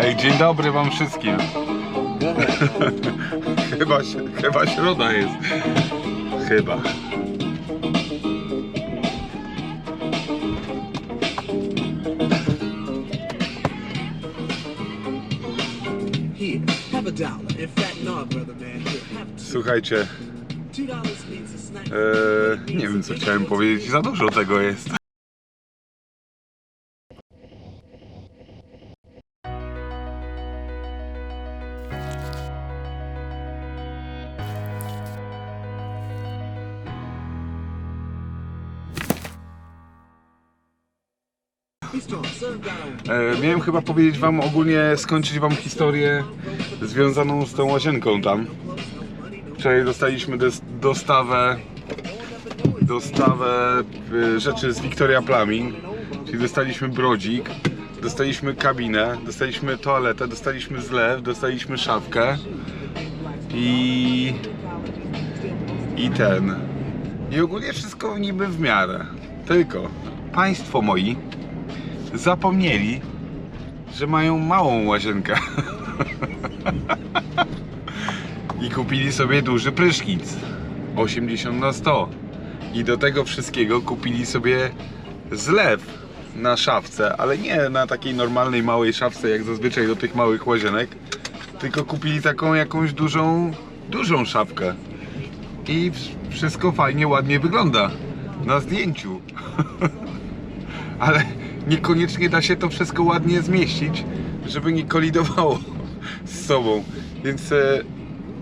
Ej, dzień dobry wam wszystkim. chyba, chyba środa jest. Chyba. Słuchajcie, e, nie wiem co chciałem powiedzieć, za dużo tego jest. E, miałem chyba powiedzieć wam ogólnie, skończyć wam historię związaną z tą łazienką tam. Wczoraj dostaliśmy dostawę dostawę y, rzeczy z Victoria Plumbing, czyli dostaliśmy brodzik, dostaliśmy kabinę, dostaliśmy toaletę, dostaliśmy zlew, dostaliśmy szafkę i i ten i ogólnie wszystko niby w miarę. Tylko państwo moi zapomnieli, że mają małą łazienkę. I kupili sobie duży prysznic. 80 na 100. I do tego wszystkiego kupili sobie zlew na szafce, ale nie na takiej normalnej małej szafce, jak zazwyczaj do tych małych łazienek, tylko kupili taką jakąś dużą, dużą szafkę. I wszystko fajnie, ładnie wygląda na zdjęciu. ale niekoniecznie da się to wszystko ładnie zmieścić, żeby nie kolidowało z sobą. Więc e,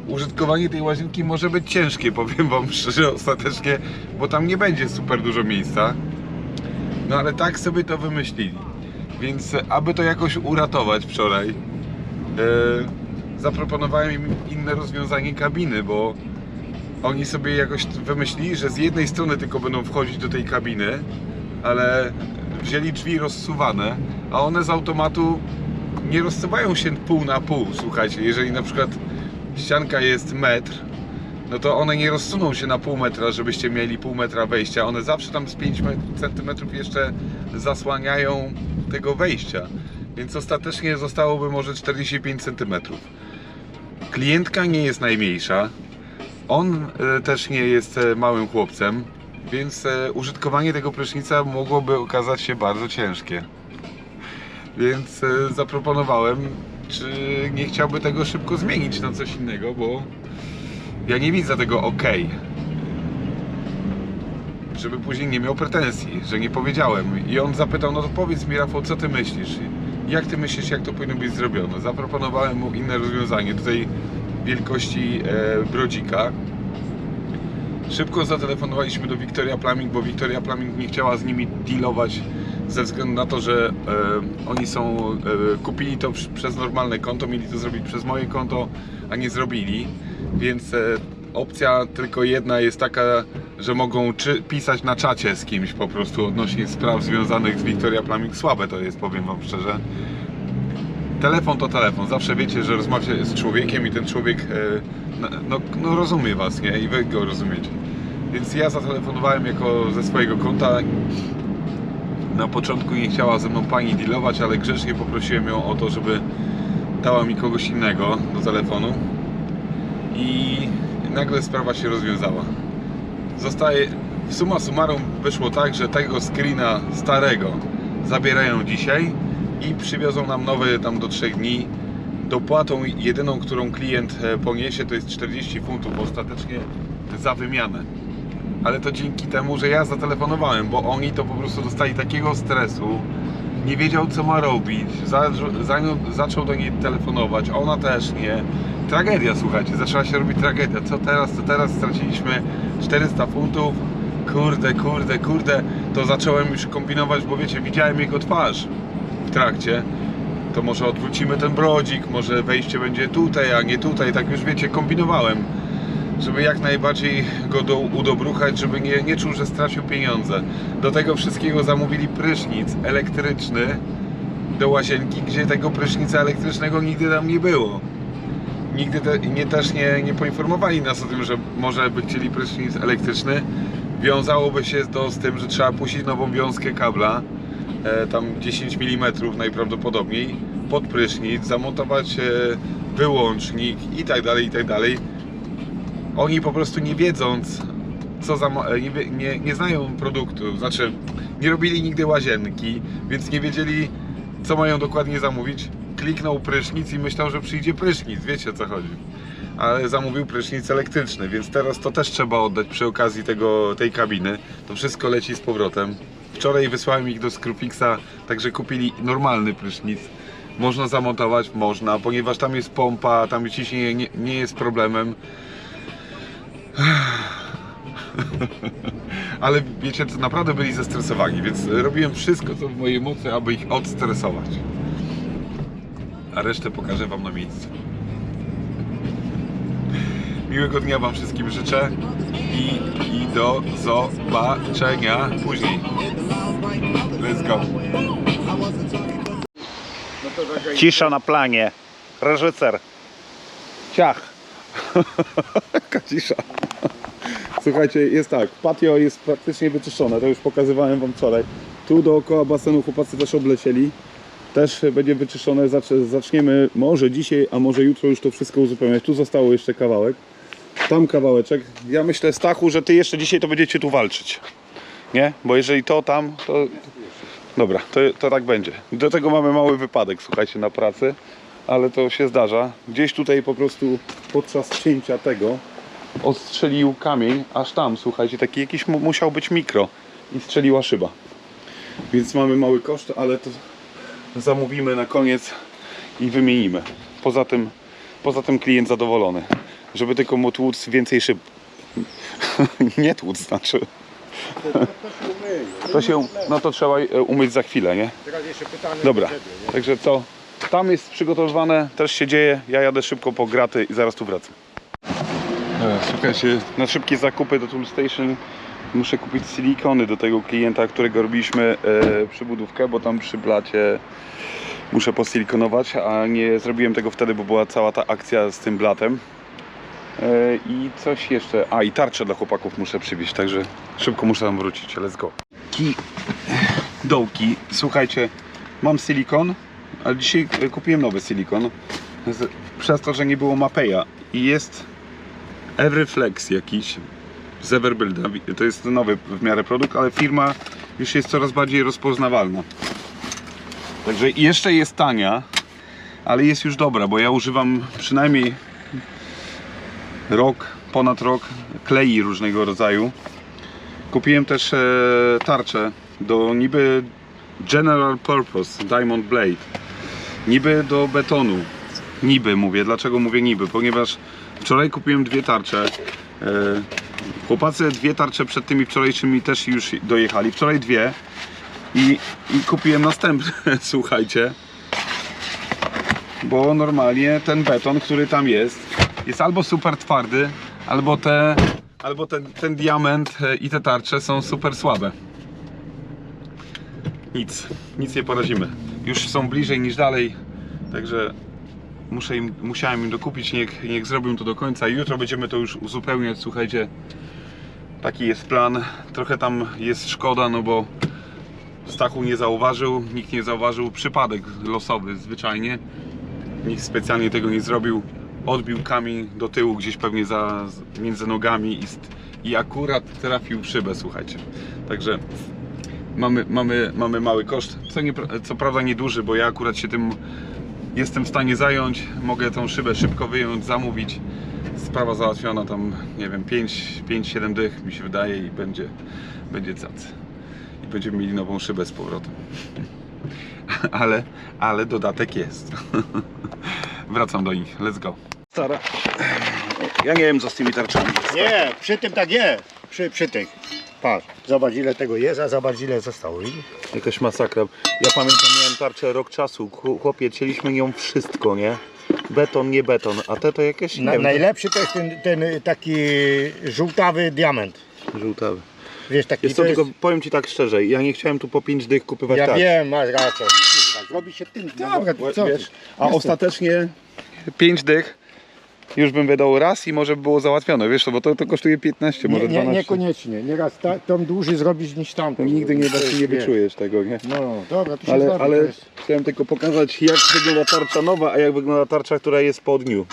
użytkowanie tej łazienki może być ciężkie, powiem Wam szczerze, ostatecznie, bo tam nie będzie super dużo miejsca. No ale tak sobie to wymyślili. Więc e, aby to jakoś uratować wczoraj, e, zaproponowałem im inne rozwiązanie kabiny, bo oni sobie jakoś wymyślili, że z jednej strony tylko będą wchodzić do tej kabiny, ale wzięli drzwi rozsuwane, a one z automatu nie rozsuwają się pół na pół. Słuchajcie, jeżeli na przykład ścianka jest metr, no to one nie rozsuną się na pół metra, żebyście mieli pół metra wejścia. One zawsze tam z 5 cm jeszcze zasłaniają tego wejścia. Więc ostatecznie zostałoby może 45 cm. Klientka nie jest najmniejsza. On e, też nie jest e, małym chłopcem, więc e, użytkowanie tego prysznica mogłoby okazać się bardzo ciężkie. Więc e, zaproponowałem, czy nie chciałby tego szybko zmienić na coś innego, bo ja nie widzę tego ok. Żeby później nie miał pretensji, że nie powiedziałem. I on zapytał, no to powiedz mi Rafał, co ty myślisz? Jak ty myślisz, jak to powinno być zrobione? Zaproponowałem mu inne rozwiązanie, tutaj wielkości e, brodzika. Szybko zatelefonowaliśmy do Victoria Plumbing, bo Victoria Plumbing nie chciała z nimi dealować ze względu na to, że e, oni są, e, kupili to przez normalne konto, mieli to zrobić przez moje konto, a nie zrobili, więc e, opcja tylko jedna jest taka, że mogą czy, pisać na czacie z kimś po prostu odnośnie spraw związanych z Victoria Plumbing. Słabe to jest, powiem Wam szczerze. Telefon to telefon. Zawsze wiecie, że rozmawiacie z człowiekiem i ten człowiek e, no, no, no rozumie was, nie? I wy go rozumiecie. Więc ja zatelefonowałem jako ze swojego konta. Na początku nie chciała ze mną pani dealować, ale grzecznie poprosiłem ją o to, żeby dała mi kogoś innego do telefonu. I nagle sprawa się rozwiązała. Zostaje, summa summarum wyszło tak, że tego screena starego zabierają dzisiaj i przywiozą nam nowy tam do 3 dni. Dopłatą jedyną, którą klient e, poniesie to jest 40 funtów ostatecznie za wymianę. Ale to dzięki temu, że ja zatelefonowałem, bo oni to po prostu dostali takiego stresu, nie wiedział co ma robić, za, za, zaczął do niej telefonować, ona też nie. Tragedia, słuchajcie, zaczęła się robić tragedia. Co teraz, co teraz? Straciliśmy 400 funtów. Kurde, kurde, kurde. To zacząłem już kombinować, bo wiecie, widziałem jego twarz trakcie. To może odwrócimy ten brodzik, może wejście będzie tutaj, a nie tutaj. Tak już wiecie, kombinowałem żeby jak najbardziej go do, udobruchać, żeby nie, nie czuł, że stracił pieniądze. Do tego wszystkiego zamówili prysznic elektryczny do łazienki, gdzie tego prysznica elektrycznego nigdy tam nie było. Nigdy te, nie, też nie, nie poinformowali nas o tym, że może by chcieli prysznic elektryczny. Wiązałoby się to z tym, że trzeba puścić nową wiązkę kabla, tam 10 mm najprawdopodobniej, pod prysznic, zamontować e, wyłącznik i tak dalej, i tak dalej. Oni po prostu nie wiedząc, co za, e, nie, nie, nie znają produktu, znaczy nie robili nigdy łazienki, więc nie wiedzieli, co mają dokładnie zamówić. Kliknął prysznic i myślał, że przyjdzie prysznic, wiecie o co chodzi. Ale zamówił prysznic elektryczny, więc teraz to też trzeba oddać przy okazji tego, tej kabiny. To wszystko leci z powrotem. Wczoraj wysłałem ich do Scrupixa, także kupili normalny prysznic. Można zamontować? Można, ponieważ tam jest pompa, tam ciśnienie nie, nie jest problemem. Ale wiecie, co, naprawdę byli zestresowani, więc robiłem wszystko, co w mojej mocy, aby ich odstresować. A resztę pokażę Wam na miejscu. Miłego dnia Wam wszystkim życzę i, i do zobaczenia później. Let's go. Cisza na planie. Reżyser. Ciach. Cisza. Słuchajcie, jest tak, patio jest praktycznie wyczyszczone, to już pokazywałem Wam wczoraj. Tu dookoła basenu chłopacy też oblecieli. Też będzie wyczyszczone, Zacz- zaczniemy może dzisiaj, a może jutro już to wszystko uzupełniać. Tu zostało jeszcze kawałek, tam kawałeczek. Ja myślę, Stachu, że Ty jeszcze dzisiaj to będziecie tu walczyć. Nie? Bo jeżeli to tam, to... Dobra, to, to tak będzie. Do tego mamy mały wypadek, słuchajcie, na pracy, ale to się zdarza. Gdzieś tutaj po prostu podczas cięcia tego ostrzelił kamień, aż tam, słuchajcie, taki jakiś mu- musiał być mikro i strzeliła szyba. Więc mamy mały koszt, ale to zamówimy na koniec i wymienimy. Poza tym, poza tym klient zadowolony, żeby tylko mu tłuc więcej szyb. nie tłuc, znaczy. To się, no to trzeba e, umyć za chwilę, nie? Teraz jeszcze pytanie. Dobra, także co? Tam jest przygotowywane, też się dzieje. Ja jadę szybko po graty i zaraz tu wracam. E, Słuchajcie, na szybkie zakupy do Tool Station muszę kupić silikony do tego klienta, którego robiliśmy e, przybudówkę, bo tam przy blacie muszę posilikonować, a nie zrobiłem tego wtedy, bo była cała ta akcja z tym blatem. E, I coś jeszcze. A i tarczę dla chłopaków muszę przywieźć, także szybko muszę tam wrócić. Let's go. Ki dołki. Słuchajcie, mam silikon, ale dzisiaj e, kupiłem nowy silikon. Przez to, że nie było Mapeya i jest Everflex jakiś z Everbuilda. To jest nowy w miarę produkt, ale firma już jest coraz bardziej rozpoznawalna. Także jeszcze jest tania, ale jest już dobra, bo ja używam przynajmniej rok, ponad rok klei różnego rodzaju. Kupiłem też e, tarczę do niby General Purpose Diamond Blade. Niby do betonu. Niby mówię. Dlaczego mówię niby? Ponieważ wczoraj kupiłem dwie tarcze. E, chłopacy dwie tarcze przed tymi wczorajszymi też już dojechali. Wczoraj dwie. I, i kupiłem następne, słuchajcie. Bo normalnie ten beton, który tam jest, jest albo super twardy, albo te albo ten, ten diament e, i te tarcze są super słabe. Nic, nic nie poradzimy. Już są bliżej niż dalej, także muszę im, musiałem im dokupić, niech, niech zrobią to do końca. Jutro będziemy to już uzupełniać, słuchajcie. Taki jest plan. Trochę tam jest szkoda, no bo Stachu nie zauważył, nikt nie zauważył. Przypadek losowy, zwyczajnie. Nikt specjalnie tego nie zrobił. Odbił kamień do tyłu, gdzieś pewnie za, między nogami i, i akurat trafił w szybę, słuchajcie. Także mamy, mamy, mamy mały koszt, co, nie, co prawda nieduży, bo ja akurat się tym jestem w stanie zająć. Mogę tą szybę szybko wyjąć, zamówić. Sprawa załatwiona tam, nie wiem, 5-7 dych mi się wydaje i będzie, będzie cacy. I będziemy mieli nową szybę z powrotem. ale, ale dodatek jest. Wracam do nich. Let's go. Stara. Ja nie wiem co z tymi tarczami. Nie, przy tym tak jest. Przy, przy tych. Patrz, zobacz ile tego jest, a zobacz ile zostało. Jakaś masakra. Ja pamiętam, miałem tarczę rok czasu. Chł- Chłopie, cieliśmy nią wszystko, nie? Beton, nie beton. A te to jakieś, nie Na, wiem, najlepszy to jest ten, ten taki żółtawy diament. żółtawy. Wiesz, taki Jest to to tylko, jest... powiem Ci tak szczerze, ja nie chciałem tu po 5 dych kupywać Ja tarcz. wiem, masz rację. Kurwa, Zrobi się tym. Dobra, Bo- co? wiesz, A ostatecznie 5 dych już bym wydał raz i może by było załatwione, wiesz, bo to, to kosztuje 15, może Nie, nie, 12. niekoniecznie. Nieraz ta, tą dłużej zrobić niż tamtą. Nigdy nie, jest, nie wyczujesz tego, nie? No, dobra, to się Ale, ale chciałem tylko pokazać, jak wygląda tarcza nowa, a jak wygląda tarcza, która jest po dniu.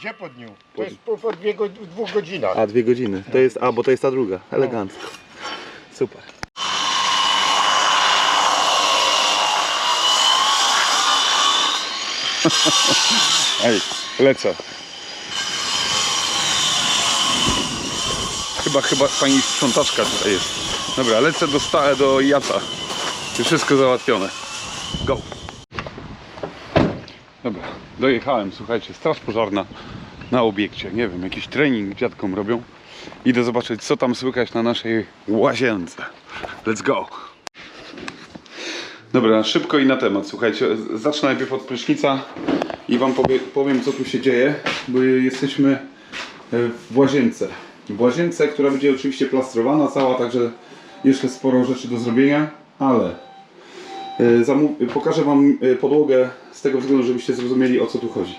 Gdzie po dniu? To jest po, po dwie, dwóch godzinach. A, dwie godziny. To jest, a, bo to jest ta druga. Elegancko. Super. Ej, lecę. Chyba, chyba pani sprzątaczka tutaj jest. Dobra, lecę do, sta- do Jaca. Już wszystko załatwione. Go. Dobra, dojechałem, słuchajcie, straż pożarna na obiekcie. Nie wiem, jakiś trening dziadkom robią. Idę zobaczyć, co tam słychać na naszej łazience. Let's go. Dobra, szybko i na temat. Słuchajcie, zacznę najpierw od prysznica i Wam powie, powiem, co tu się dzieje, bo jesteśmy e, w łazience. W łazience, która będzie oczywiście plastrowana cała, także jeszcze sporo rzeczy do zrobienia, ale e, pokażę Wam e, podłogę z tego względu, żebyście zrozumieli, o co tu chodzi.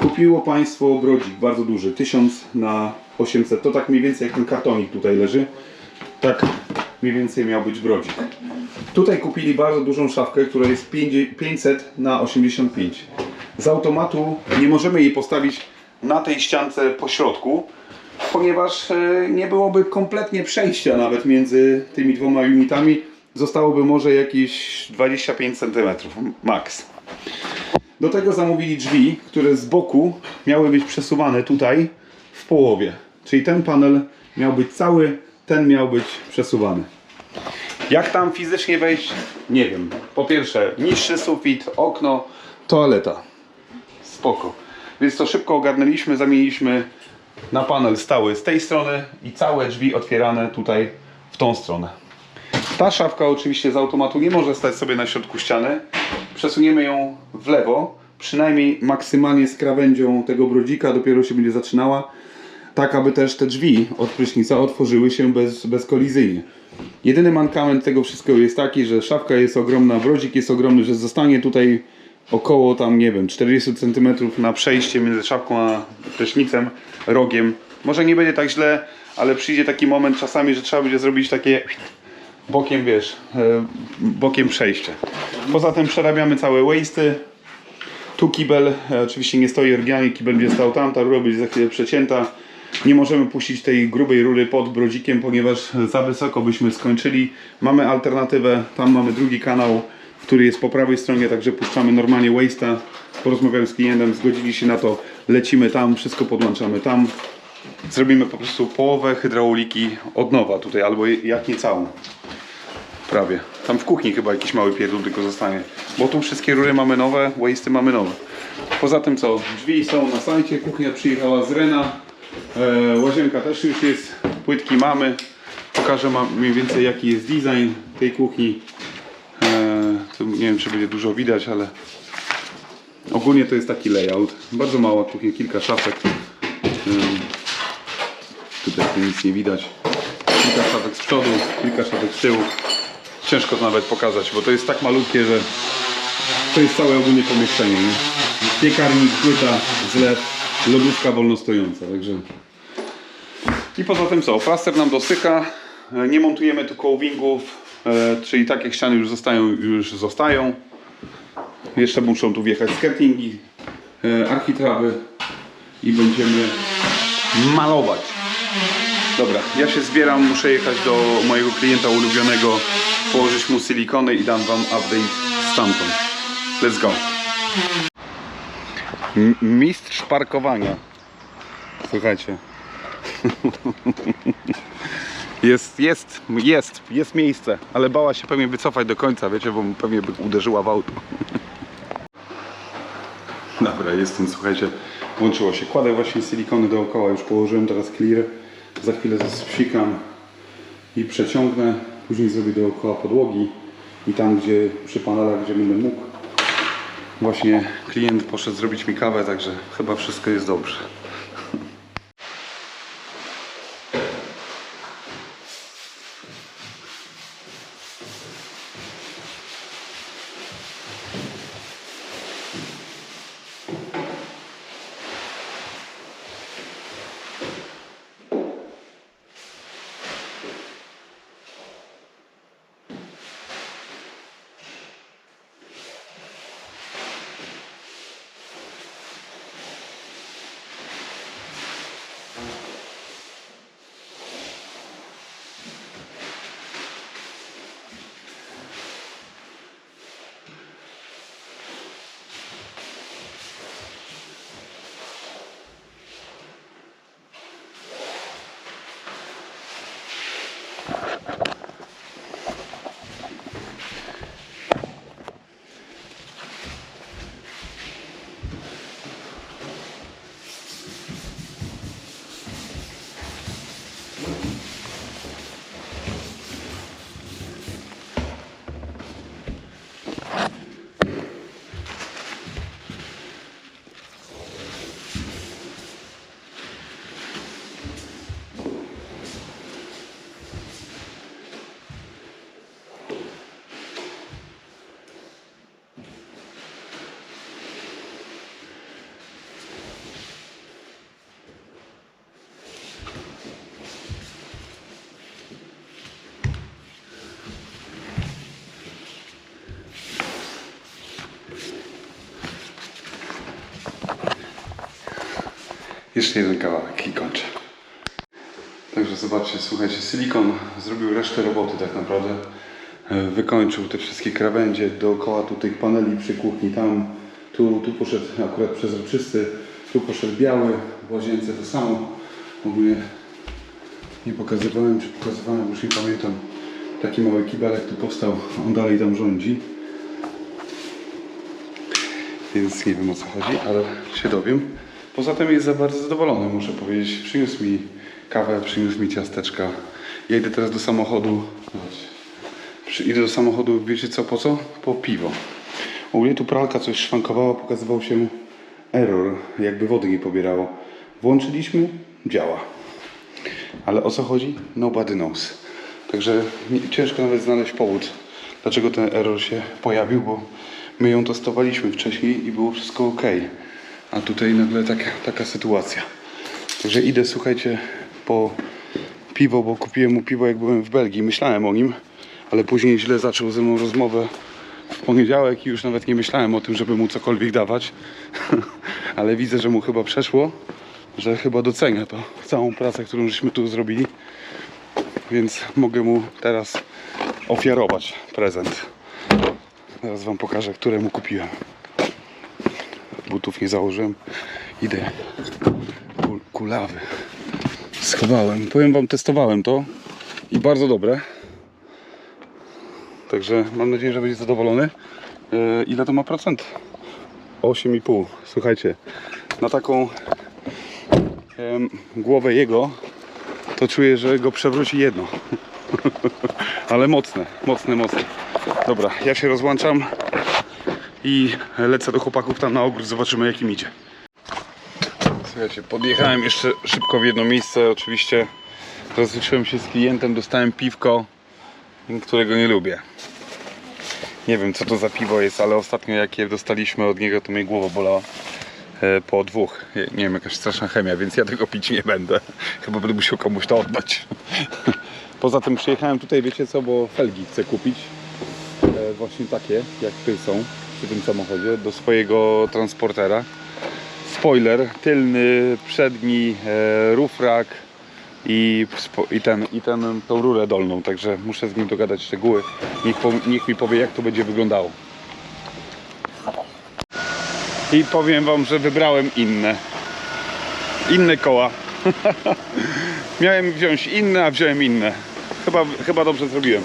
Kupiło Państwo brodzik bardzo duży, 1000 na 800. To tak mniej więcej jak ten kartonik tutaj leży. Tak mniej więcej miał być brodzik. Tutaj kupili bardzo dużą szafkę, która jest 5 500 na 85. Z automatu nie możemy jej postawić na tej ściance po środku, ponieważ e, nie byłoby kompletnie przejścia nawet między tymi dwoma unitami. Zostałoby może jakieś 25 cm max. Do tego zamówili drzwi, które z boku miały być przesuwane tutaj w połowie. Czyli ten panel miał być cały, ten miał być przesuwany. Jak tam fizycznie wejść? Nie wiem. Po pierwsze, niższy sufit, okno, toaleta. Spoko. Więc to szybko ogarnęliśmy, zamieniliśmy na panel stały z tej strony i całe drzwi otwierane tutaj w tą stronę. Ta szafka oczywiście z automatu nie może stać sobie na środku ściany. Przesuniemy ją w lewo, przynajmniej maksymalnie z krawędzią tego brodzika, dopiero się będzie zaczynała, tak aby też te drzwi od prysznica otworzyły się bez, bezkolizyjnie. Jedyny mankament tego wszystkiego jest taki, że szafka jest ogromna, brodzik jest ogromny, że zostanie tutaj około tam, nie wiem, 40 cm na przejście między szafką a prysznicem, rogiem. Może nie będzie tak źle, ale przyjdzie taki moment czasami, że trzeba będzie zrobić takie bokiem, wiesz, e, bokiem przejście. Poza tym przerabiamy całe waste'y. Tu kibel, e, oczywiście nie stoi oryginalnie, kibel będzie stał tam, ta rura będzie za chwilę przecięta. Nie możemy puścić tej grubej rury pod brodzikiem, ponieważ za wysoko byśmy skończyli. Mamy alternatywę, tam mamy drugi kanał, który jest po prawej stronie, także puszczamy normalnie waste'a. Porozmawiałem z klientem, zgodzili się na to, lecimy tam, wszystko podłączamy tam. Zrobimy po prostu połowę hydrauliki od nowa tutaj, albo jak nie całą. Prawie. Tam w kuchni chyba jakiś mały pierdół tylko zostanie. Bo tu wszystkie rury mamy nowe, waste'y mamy nowe. Poza tym co, drzwi są na sajcie, kuchnia przyjechała z Rena. E, łazienka też już jest, płytki mamy. Pokażę wam mniej więcej jaki jest design tej kuchni. Tu nie wiem czy będzie dużo widać, ale ogólnie to jest taki layout. Bardzo mała kuchnia, kilka szafek. Tutaj tu nic nie widać. Kilka szafek z przodu, kilka szafek z tyłu. Ciężko to nawet pokazać, bo to jest tak malutkie, że to jest całe ogólnie pomieszczenie. Nie? Piekarnik, płyta, zlew, lodówka wolno stojąca, także... I poza tym co, plaster nam dosycha, e, nie montujemy tu cołwingów, e, czyli takie ściany już zostają, już zostają. Jeszcze muszą tu wjechać skirtingi, e, architrawy i będziemy malować. Dobra, ja się zbieram, muszę jechać do mojego klienta ulubionego, położyć mu silikony i dam wam update stamtąd. Let's go. M- mistrz parkowania. Słuchajcie. Jest, jest, jest, jest miejsce, ale bała się pewnie wycofać do końca, wiecie, bo pewnie by uderzyła w auto. Dobra, jestem, słuchajcie, włączyło się. Kładę właśnie silikony dookoła, już położyłem teraz clear. Za chwilę spsikam i przeciągnę. Później zrobię dookoła podłogi i tam, gdzie przy panelach, gdzie będę mógł. Właśnie klient poszedł zrobić mi kawę, także chyba wszystko jest dobrze. Jeszcze jeden kawałek i kończę. Także zobaczcie, słuchajcie, silikon zrobił resztę roboty tak naprawdę. E, Wykończył te wszystkie krawędzie dookoła tu tych paneli przy kuchni, tam, tu, tu poszedł akurat przezroczysty, tu poszedł biały, w łazience to samo. Ogólnie nie pokazywałem, czy pokazywałem, już nie pamiętam. Taki mały kibelek tu powstał, on dalej tam rządzi. Więc nie wiem o co chodzi, ale się dowiem. Poza tym jest za bardzo zadowolony, muszę powiedzieć. Przyniósł mi kawę, przyniósł mi ciasteczka. Ja idę teraz do samochodu. Idę do samochodu, wiecie co, po co? Po piwo. Ogólnie tu pralka coś szwankowała, pokazywał się error, jakby wody nie pobierało. Włączyliśmy, działa. Ale o co chodzi? Nobody knows. Także ciężko nawet znaleźć powód, dlaczego ten error się pojawił, bo my ją testowaliśmy wcześniej i było wszystko ok. A tutaj nagle taka, taka sytuacja. Także idę, słuchajcie, po piwo, bo kupiłem mu piwo jak byłem w Belgii. Myślałem o nim, ale później źle zaczął ze mną rozmowę w poniedziałek i już nawet nie myślałem o tym, żeby mu cokolwiek dawać. ale widzę, że mu chyba przeszło, że chyba docenia to całą pracę, którą żeśmy tu zrobili. Więc mogę mu teraz ofiarować prezent. Zaraz wam pokażę, które mu kupiłem. Butów nie założyłem. Idę. Kul- Kulawy. Schowałem. Powiem wam, testowałem to i bardzo dobre. Także mam nadzieję, że będzie zadowolony. Yy, ile to ma procent? 8,5. Słuchajcie, na taką głowę jego to czuję, że go przewróci jedno. Ale mocne, mocne, mocne. Dobra, ja się rozłączam i lecę do chłopaków tam na ogród, zobaczymy jak im idzie. Słuchajcie, podjechałem jeszcze szybko w jedno miejsce, oczywiście rozliczyłem się z klientem, dostałem piwko, którego nie lubię. Nie wiem co to za piwo jest, ale ostatnio jak je dostaliśmy od niego, to mnie głowa bolała e, po dwóch. Nie wiem, jakaś straszna chemia, więc ja tego pić nie będę. Chyba będę musiał komuś to oddać. Poza tym przyjechałem tutaj, wiecie co, bo felgi chcę kupić. E, Właśnie takie, jak tu są przy tym samochodzie, do swojego transportera. Spoiler, tylny, przedni, e, roof rack i, i, ten, i ten, tą rurę dolną, także muszę z nim dogadać szczegóły. Niech, po, niech mi powie, jak to będzie wyglądało. I powiem Wam, że wybrałem inne. Inne koła. Miałem wziąć inne, a wziąłem inne. Chyba, chyba dobrze zrobiłem.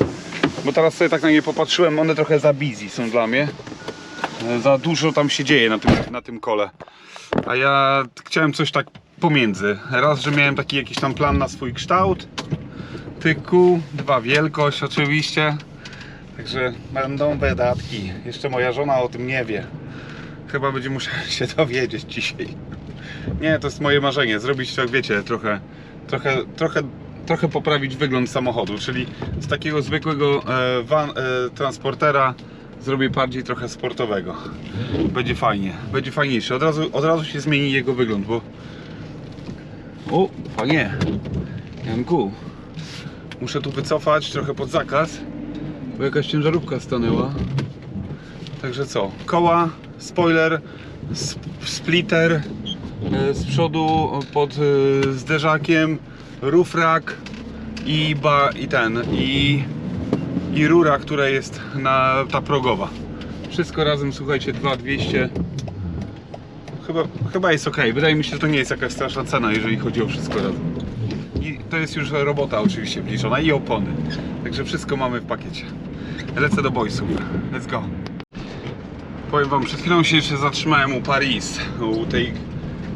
Bo teraz sobie tak na nie popatrzyłem, one trochę za busy są dla mnie. Za dużo tam się dzieje na tym, na tym kole. A ja chciałem coś tak pomiędzy. Raz, że miałem taki jakiś tam plan na swój kształt. Tyku, dwa wielkość oczywiście. Także będą wydatki. Jeszcze moja żona o tym nie wie. Chyba będzie musiała się dowiedzieć dzisiaj. Nie, to jest moje marzenie. Zrobić tak, wiecie, trochę, trochę, trochę, trochę poprawić wygląd samochodu. Czyli z takiego zwykłego e, van, e, transportera zrobię bardziej trochę sportowego. Będzie fajnie, będzie fajniejszy. Od razu, od razu się zmieni jego wygląd, bo. O, panie, Janku, muszę tu wycofać trochę pod zakaz, bo jakaś ciężarówka stanęła. Także co? Koła, spoiler, sp splitter e, z przodu pod e, zderzakiem, roof rack i, ba, i ten, i, i rura, która jest na ta progowa. Wszystko razem, słuchajcie, 2200. Chyba, chyba jest ok. Wydaje mi się, że to nie jest jakaś straszna cena, jeżeli chodzi o wszystko razem. I to jest już robota oczywiście wliczona i opony. Także wszystko mamy w pakiecie. Lecę do boysów. Let's go. Powiem wam, przed chwilą się jeszcze zatrzymałem u Paris, u tej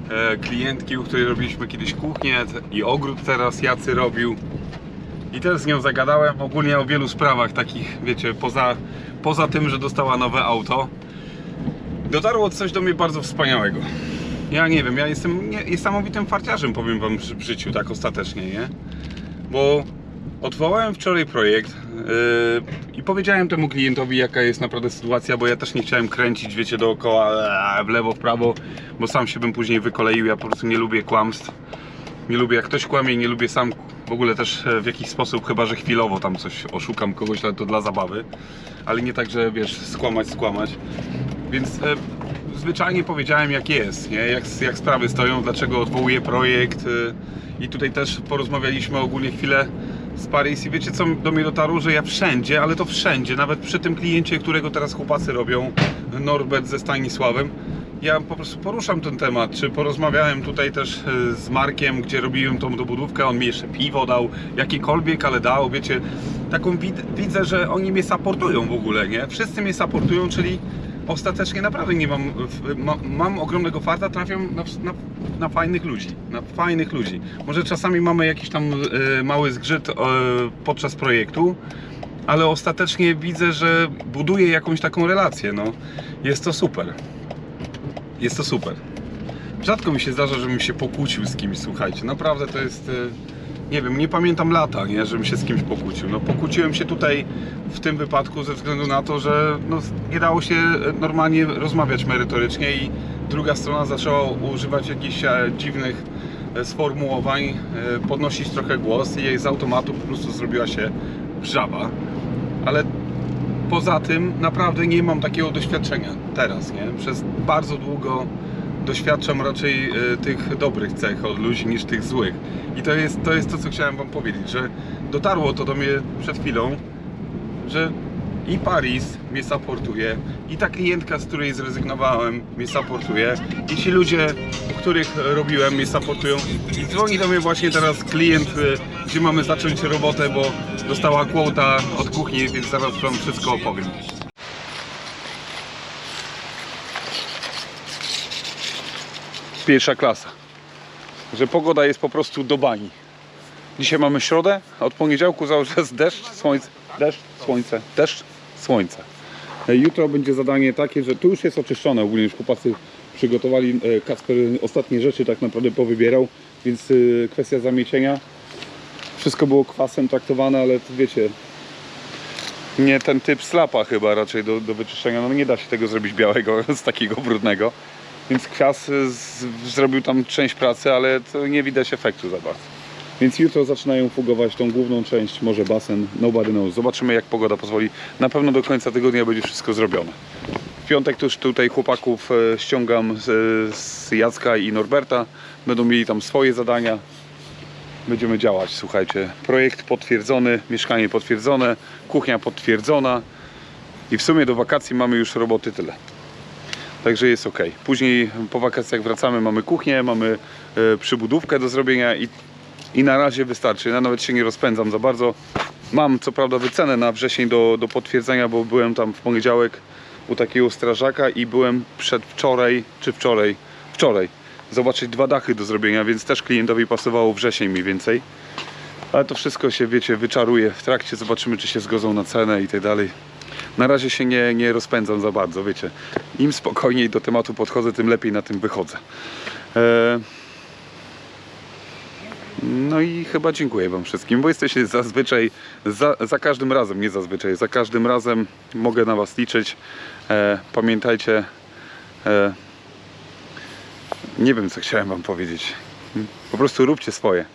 e, klientki, u której robiliśmy kiedyś kuchnię i ogród teraz Jacy robił. I też z nią zagadałem ogólnie o wielu sprawach takich, wiecie, poza, poza tym, że dostała nowe auto. Dotarło coś do mnie bardzo wspaniałego. Ja nie wiem, ja jestem nie, niesamowitym farciarzem, powiem wam w życiu, tak ostatecznie, nie? Bo odwołałem wczoraj projekt yy, i powiedziałem temu klientowi, jaka jest naprawdę sytuacja, bo ja też nie chciałem kręcić, wiecie, dookoła, w lewo, w prawo, bo sam się bym później wykoleił, ja po prostu nie lubię kłamstw. Nie lubię jak ktoś kłamie, nie lubię sam w ogóle też e, w jakiś sposób, chyba że chwilowo tam coś oszukam kogoś, ale to dla zabawy. Ale nie tak, że wiesz, skłamać, skłamać. Więc e, zwyczajnie powiedziałem jak jest, nie? Jak, jak sprawy stoją, dlaczego odwołuję projekt y, i tutaj też porozmawialiśmy ogólnie chwilę z Paris i wiecie co do mnie dotarło, że ja wszędzie, ale to wszędzie, nawet przy tym kliencie, którego teraz chłopacy robią, Norbert ze Stanisławem, ja po prostu poruszam ten temat, czy porozmawiałem tutaj też y, z Markiem, gdzie robiłem tą dobudówkę, on mi jeszcze piwo dał, jakiekolwiek, ale dał, wiecie, taką wid- widzę, że oni mnie supportują w ogóle, nie? Wszyscy mnie supportują, czyli ostatecznie naprawdę nie mam, ma, mam ogromnego farta, trafiam na, na, na fajnych ludzi, na fajnych ludzi. Może czasami mamy jakiś tam e, mały zgrzyt e, podczas projektu, ale ostatecznie widzę, że buduję jakąś taką relację, no. Jest to super. Jest to super. Rzadko mi się zdarza, żebym się pokłócił z kimś, słuchajcie, naprawdę to jest... e, nie wiem, nie pamiętam lata, nie, żebym się z kimś pokłócił. No, pokłóciłem się tutaj w tym wypadku ze względu na to, że no, nie dało się normalnie rozmawiać merytorycznie i druga strona zaczęła używać jakichś e, dziwnych e, sformułowań, e, podnosić trochę głos i jej z automatu po prostu zrobiła się wrzawa. Ale poza tym naprawdę nie mam takiego doświadczenia teraz, nie? Przez bardzo długo doświadczam raczej e, tych dobrych cech od ludzi niż tych złych. I to jest, to jest to, co chciałem Wam powiedzieć, że dotarło to do mnie przed chwilą, że i Paris mnie supportuje, i ta klientka, z której zrezygnowałem, mnie supportuje, i ci ludzie, u których robiłem, mnie supportują. I dzwoni do mnie właśnie teraz klient, y, gdzie mamy zacząć robotę, bo dostała quota od kuchni, więc zaraz Wam wszystko opowiem. Pierwsza klasa. Że pogoda jest po prostu do bani. Dzisiaj mamy środę, a od poniedziałku cały deszcz, słońce, deszcz, słońce, deszcz, słońce. E, Jutro będzie zadanie takie, że tu już jest oczyszczone, ogólnie już chłopacy przygotowali, e, Kasper ostatnie rzeczy tak naprawdę powybierał, więc e, kwestia zamiecienia. Wszystko było kwasem traktowane, ale to wiecie, nie ten typ slapa chyba raczej do, do wyczyszczenia. No nie da się tego zrobić białego z takiego brudnego. Więc kwas y, z, zrobił tam część pracy, ale to nie widać efektu za bardzo. Więc jutro zaczynają fugować tą główną część, może basen, nobody knows. Zobaczymy jak pogoda pozwoli. Na pewno do końca tygodnia będzie wszystko zrobione. W piątek też tutaj chłopaków e, ściągam z, z Jacka i Norberta. Będą mieli tam swoje zadania. Będziemy działać, słuchajcie. Projekt potwierdzony, mieszkanie potwierdzone, kuchnia potwierdzona. I w sumie do wakacji mamy już roboty tyle. Także jest ok. Później po wakacjach wracamy, mamy kuchnię, mamy e, przybudówkę do zrobienia i, i na razie wystarczy. Ja nawet się nie rozpędzam za bardzo. Mam co prawda wycenę na wrzesień do, do potwierdzenia, bo byłem tam w poniedziałek u takiego strażaka i byłem przedwczoraj, czy wczoraj, wczoraj, zobaczyć dwa dachy do zrobienia, więc też klientowi pasowało wrzesień mniej więcej. Ale to wszystko się, wiecie, wyczaruje w trakcie, zobaczymy czy się zgodzą na cenę i tak dalej. Na razie się nie, nie rozpędzam za bardzo, wiecie. Im spokojniej do tematu podchodzę, tym lepiej na tym wychodzę. E... No i chyba dziękuję Wam wszystkim, bo jesteście zazwyczaj, za, za każdym razem, nie zazwyczaj, za każdym razem mogę na Was liczyć. E, pamiętajcie, e, nie wiem co chciałem Wam powiedzieć. Po prostu róbcie swoje,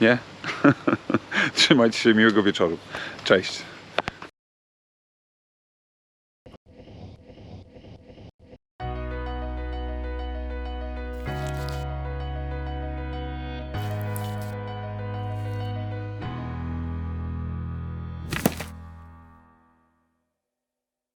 nie? Trzymajcie się, miłego wieczoru. Cześć.